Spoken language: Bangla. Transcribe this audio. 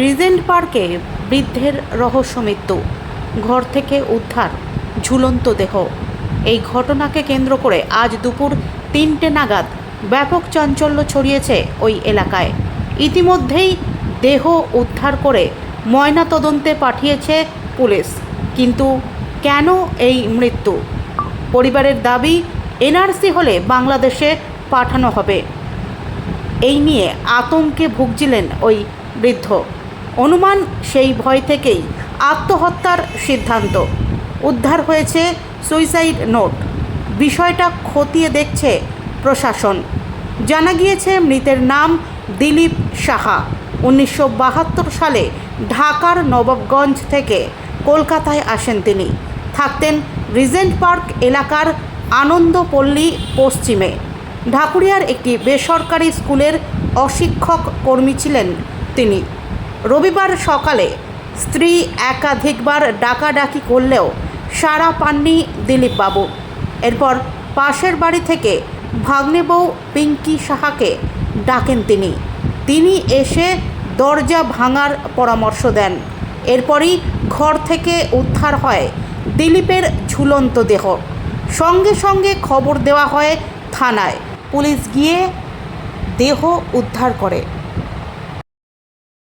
রিজেন্ট পার্কে বৃদ্ধের রহস্য মৃত্যু। ঘর থেকে উদ্ধার, ঝুলন্ত দেহ। এই ঘটনাকে কেন্দ্র করে আজ দুপুর তিনটে নাগাদ ব্যাপক চাঞ্চল্য ছড়িয়েছে ওই এলাকায়। ইতিমধ্যেই দেহ উদ্ধার করে ময়নাতদন্তে পাঠিয়েছে পুলিশ। কিন্তু কেন এই মৃত্যু? পরিবারের দাবি, এনআরসি হলে বাংলাদেশে পাঠানো হবে। এই নিয়ে আতঙ্কে ভুগছিলেন ওই বৃদ্ধ। অনুমান সেই ভয় থেকেই আত্মহত্যার সিদ্ধান্ত। উদ্ধার হয়েছে সুইসাইড নোট। বিষয়টা খতিয়ে দেখছে প্রশাসন। জানা গিয়েছে মৃতের নাম দিলীপ সাহা। উনিশশো বাহাত্তর সালে ঢাকার নবাবগঞ্জ থেকে কলকাতায় আসেন তিনি। থাকতেন রিজেন্ট পার্ক এলাকার আনন্দপল্লী, পশ্চিমে। ঢাকুরিয়ার একটি বেসরকারি স্কুলের অশিক্ষক কর্মী ছিলেন তিনি। রবিবার সকালে স্ত্রী একাধিকবার ডাকাডাকি করলেও সাড়া পাননি দিলীপবাবু। এরপর পাশের বাড়ি থেকে ভাগ্নে বউ পিঙ্কি সাহাকে ডাকেন তিনি। তিনি এসে দরজা ভাঙার পরামর্শ দেন। এরপরই ঘর থেকে উদ্ধার হয় দিলীপের ঝুলন্ত দেহ। সঙ্গে সঙ্গে খবর দেওয়া হয় থানায়। পুলিশ গিয়ে দেহ উদ্ধার করে।